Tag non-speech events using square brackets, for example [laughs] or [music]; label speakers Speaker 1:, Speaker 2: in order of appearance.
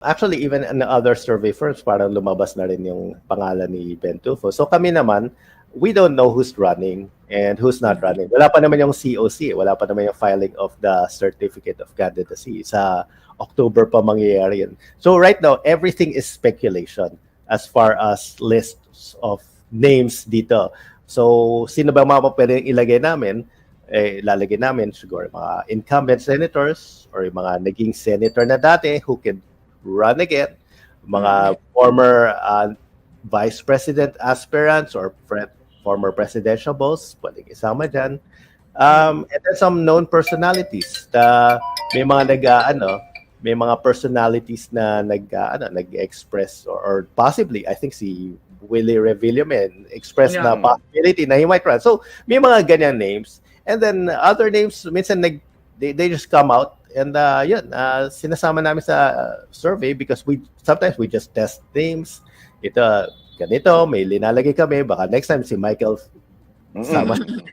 Speaker 1: Actually, even in other survey firms, parang lumabas na rin yung pangalan ni Ben Tulfo. So kami naman, we don't know who's running and who's not running. Wala pa naman yung COC, wala pa naman yung filing of the Certificate of Candidacy. Sa October pa mangyayari yun. So right now, everything is speculation as far as lists of names dito. So sino ba mga pwedeng ilagay namin? Eh, lalagay namin siguro mga incumbent senators or yung mga naging senator na dati who can run again, mga former uh, vice president aspirants or pre- former presidential boss, pwedeng isama dyan. Um, and then some known personalities. na may mga nag, uh, ano, may mga personalities na nag, uh, ano, nag-express or, or possibly, I think si Willie Revillame expressed na
Speaker 2: Yeah.
Speaker 1: possibility na he might run. So, may mga ganyan names. And then other names, minsan nag, they, they just come out and uh, yun, uh, sinasama namin sa uh, survey because we sometimes we just test names. Ito, ganito, may linalagay kami. Baka next time si Michael sama [laughs]